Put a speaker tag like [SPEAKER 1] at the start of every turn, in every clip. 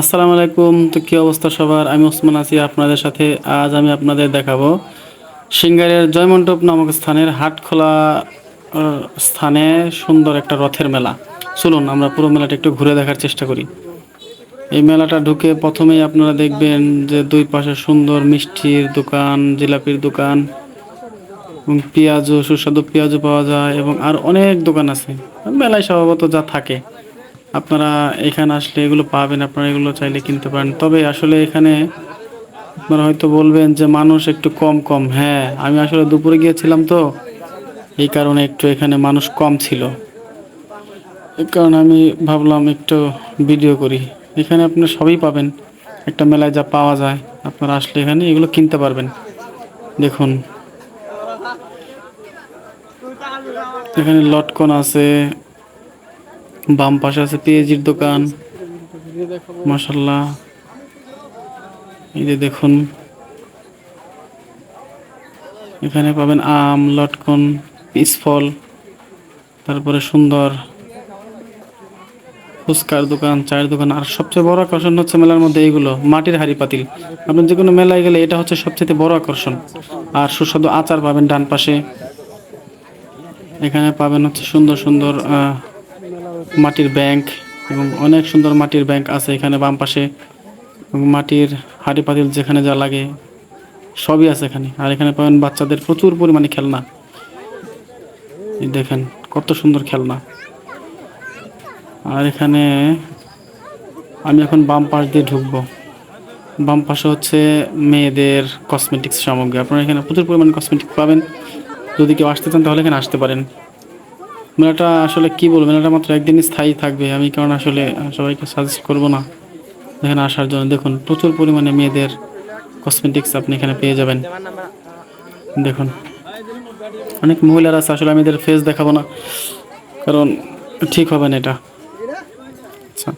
[SPEAKER 1] আসসালামু আলাইকুম। তো কী অবস্থা সবার? আমি ওসমান আছি আপনাদের সাথে। আজ আমি আপনাদের দেখাবো সিঙ্গারের জয়মণ্ডপ নামক স্থানের হাটখোলা স্থানে সুন্দর একটা রথের মেলা। চলুন, আমরা পুরো মেলাটা একটু ঘুরে দেখার চেষ্টা করি। এই মেলাটা ঢুকে প্রথমেই আপনারা দেখবেন যে দুই পাশে সুন্দর মিষ্টির দোকান, জিলাপির দোকান, এবং পেঁয়াজও, সুস্বাদু পেঁয়াজও পাওয়া যায়, এবং আর অনেক দোকান আছে। মেলায় স্বভাবত যা থাকে। আপনারা এখানে আসলে এগুলো পাবেন, আপনারা এগুলো চাইলে কিনতে পারেন। তবে আসলে এখানে আপনারা হয়তো বলবেন যে মানুষ একটু কম কম। হ্যাঁ আমি আসলে দুপুরে গিয়েছিলাম তো, এই কারণে একটু এখানে মানুষ কম ছিল। এই কারণে আমি ভাবলাম একটু ভিডিও করি। এখানে আপনারা সবই পাবেন। একটা মেলায় যা পাওয়া যায়, আপনারা আসলে এখানে এগুলো কিনতে পারবেন। দেখুন। এখানে লটকন আছে বাম পাশে আছে পেঁয়াজির দোকান। মাসাল্লাহ এই যে দেখুন। এখানে পাবেন আম, লটকন পিস ফল তারপরে সুন্দর ফুচকার দোকান, চায়ের দোকান। আর সবচেয়ে বড় আকর্ষণ হচ্ছে মেলার মধ্যে এইগুলো, মাটির হাড়ি পাতিল। আপনি যে কোনো মেলায় গেলে এটা হচ্ছে সবচেয়ে বড় আকর্ষণ। আর সুস্বাদু আচার পাবেন ডান পাশে। এখানে পাবেন হচ্ছে সুন্দর সুন্দর মাটির ব্যাংক এবং অনেক সুন্দর মাটির ব্যাংক আছে এখানে বাম পাশে। মাটির হাঁড়ি পাতিল যেখানে যা লাগে সবই আছে এখানে। আর এখানে পাবেন বাচ্চাদের প্রচুর পরিমাণে খেলনা। দেখেন, কত সুন্দর খেলনা। আর এখানে আমি এখন বাম পাশ দিয়ে ঢুকবো। বাম পাশে হচ্ছে মেয়েদের কসমেটিক্স সামগ্রী। আপনারা এখানে প্রচুর পরিমাণে কসমেটিক্স পাবেন। যদি কেউ আসতে চান তাহলে এখানে আসতে পারেন। মেলাটা আসলে কি বলব, মেলাটা মাত্র একদিনই স্থায়ী থাকবে। আমি কারণ আসলে সবাইকে সাজেস্ট করব না। এখানে আসার জন্য। দেখুন, প্রচুর পরিমাণে মেয়েদের কসমেটিক্স আপনি এখানে পেয়ে যাবেন। দেখুন, অনেক মহিলারা আছে। আসলে আমি এদের ফেস দেখাবো না, কারণ ঠিক হবে না এটা। আচ্ছা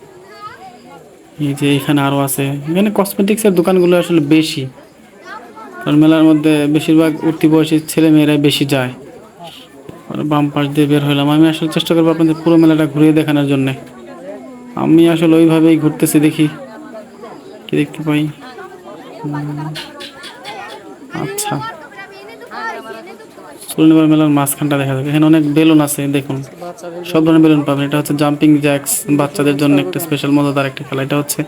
[SPEAKER 1] এই যে এখানে আরও আছে। এখানে কসমেটিক্সের দোকানগুলো আসলে বেশি। কারণ মেলার মধ্যে বেশিরভাগ উঠতি বয়সী ছেলে মেয়েরাই বেশি যায়। বাম পাশ দিয়ে বের হলাম আমি আসলে চেষ্টা করব আপনাদের পুরো মেলাটা ঘুরিয়ে দেখানোর জন্যে। আমি আসলে ওইভাবেই ঘুরতেছি দেখি। কি দেখতে পাই? আচ্ছা। চলুন এবার মেলার মাঝখানটা দেখা যাবে এখানে অনেক বেলুন আছে, দেখুন। সব ধরনের বেলুন পাবেন। এটা হচ্ছে জাম্পিং জ্যাক্স, বাচ্চাদের জন্য একটা স্পেশাল মজাদার একটা খেলা। এটা হচ্ছে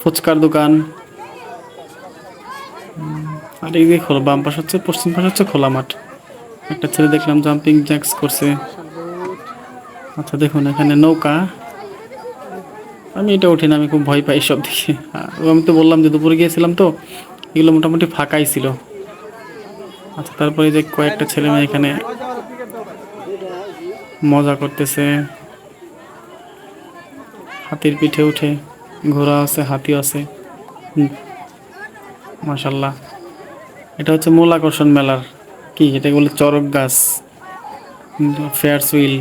[SPEAKER 1] ফুচকার দোকান। আর এই খোলা, বাম পাশ হচ্ছে, পশ্চিম পাশ হচ্ছে খোলা মাঠ। একটা ছেলে দেখলাম জাম্পিং জ্যাক্স করছে। আচ্ছা দেখুন, এখানে নৌকা। আমি এটা উঠি না, আমি খুব ভয় পাই সব দেখে। আমি তো বললাম যে দুপুরে গিয়েছিলাম তো, এগুলো মোটামুটি ফাঁকাই ছিল। আচ্ছা তারপরে যে কয়েকটা ছেলে মেয়ে এখানে মজা করতেছে। হাতির পিঠে উঠে, ঘোড়া আছে, হাতিও আছে। মাশাল্লাহ এটা হচ্ছে মূল আকর্ষণ মেলার কি এটা বলে চরক গাছ, ফেয়ার সুইল।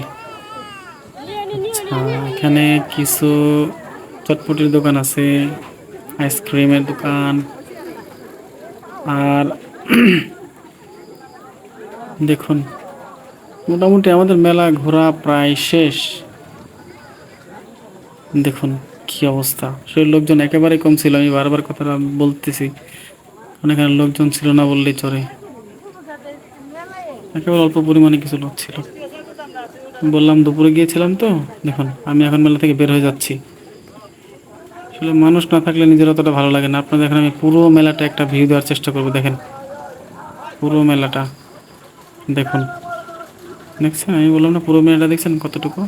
[SPEAKER 1] এখানে কিছু চটপটির দোকান আছে, আইসক্রিমের দোকান, আর দেখুন, মোটামুটি আমাদের মেলা ঘোরা প্রায় শেষ। দেখুন কি অবস্থা। সেই লোকজন একেবারে কম ছিল, আমি বারবার কথাটা বলতেছি। এখানে লোকজন ছিল না বললেই চলে। একেবারে অল্প পরিমাণে কিছু লোক ছিল। বললাম, দুপুরে গিয়েছিলাম তো? দেখুন, আমি এখন মেলা থেকে বের হয়ে যাচ্ছি। আসলে মানুষ না থাকলে নিজের অতটা ভালো লাগে না। আপনার দেখেন, আমি পুরো মেলাটা একটা ভিউ দেওয়ার চেষ্টা করব, দেখেন। পুরো মেলাটা, দেখুন। দেখছেন? আমি বললাম, না, পুরো মেলাটা দেখছেন কতটুকু?